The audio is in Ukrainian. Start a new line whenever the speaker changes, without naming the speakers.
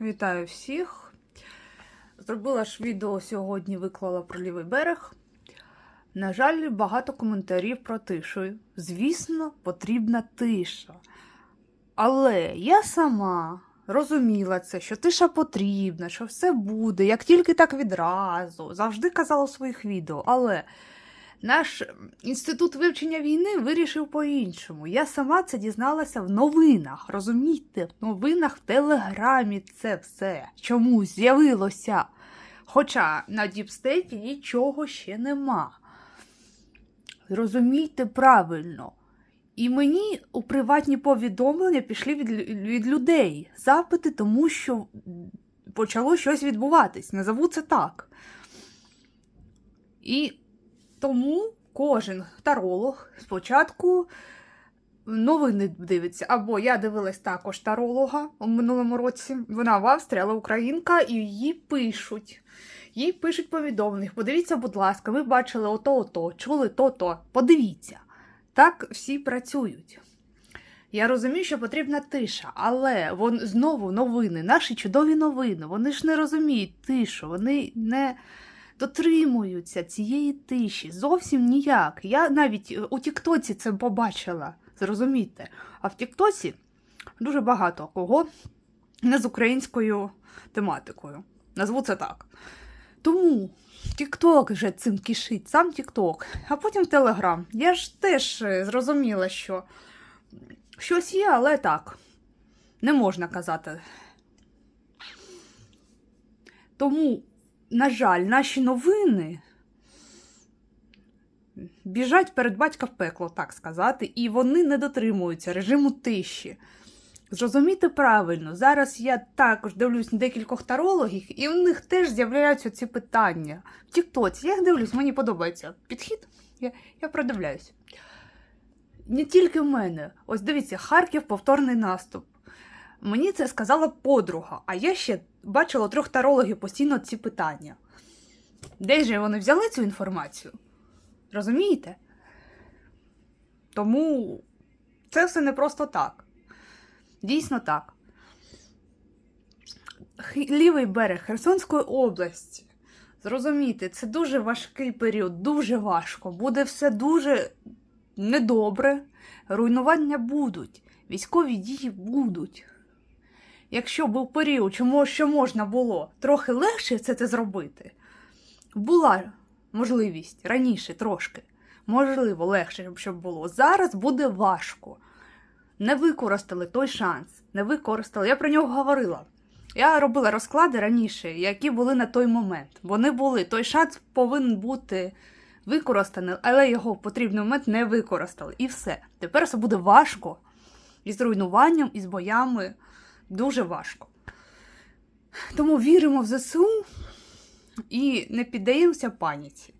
Вітаю всіх. Зробила ж відео сьогодні, виклала про лівий берег. На жаль, багато коментарів про тишу. Звісно, потрібна тиша. Але я сама розуміла це, що тиша потрібна, що все буде, як тільки так відразу. Завжди казала у своїх відео. Але наш інститут вивчення війни вирішив по-іншому. Я сама це дізналася в новинах. Розумієте, в новинах в Телеграмі це все чомусь з'явилося. Хоча на діпстейті нічого ще нема. Зрозумійте правильно. І мені у приватні повідомлення пішли від, від людей запити, тому що почало щось відбуватись. Назову це так. І тому кожен таролог спочатку новини дивиться. Або я дивилась також таролога у минулому році. Вона в Австрії, але українка, і її пишуть. Їй пишуть повідомлення. Подивіться, будь ласка, ви бачили ото, ото, чули то-то. Подивіться. Так всі працюють. Я розумію, що потрібна тиша, але вон знову новини, наші чудові новини. Вони ж не розуміють тишу, вони не дотримуються цієї тиші. Зовсім ніяк. Я навіть е, у Тіктоці це побачила. Зрозумійте. А в Тіктоці дуже багато кого не з українською тематикою. Назву це так. Тому Тікток вже цим кишить, сам Тікток, а потім Телеграм. Я ж теж е, зрозуміла, що щось є, але так. Не можна казати. Тому, на жаль, наші новини біжать перед батька в пекло, так сказати, і вони не дотримуються режиму тиші. Зрозумійте правильно, зараз я також дивлюсь декількох тарологів, і в них теж з'являються ці питання. В Тіктоці я їх дивлюсь, мені подобається підхід, я, я продивляюсь. Не тільки в мене. Ось дивіться, Харків повторний наступ. Мені це сказала подруга, а я ще бачила трьох тарологів постійно ці питання. Де ж вони взяли цю інформацію? Розумієте? Тому це все не просто так. Дійсно так. Лівий берег Херсонської області. Зрозумійте, це дуже важкий період, дуже важко. Буде все дуже недобре. Руйнування будуть, військові дії будуть. Якщо був період, чому що можна було трохи легше це, це зробити, була можливість раніше трошки, можливо, легше, щоб- було. Зараз буде важко не використали той шанс. Не використали. Я про нього говорила. Я робила розклади раніше, які були на той момент. Вони були. Той шанс повинен бути використаний, але його в потрібний момент не використали. І все. Тепер все буде важко. І з руйнуванням, і з боями. Дуже важко. Тому віримо в ЗСУ і не піддаємося паніці.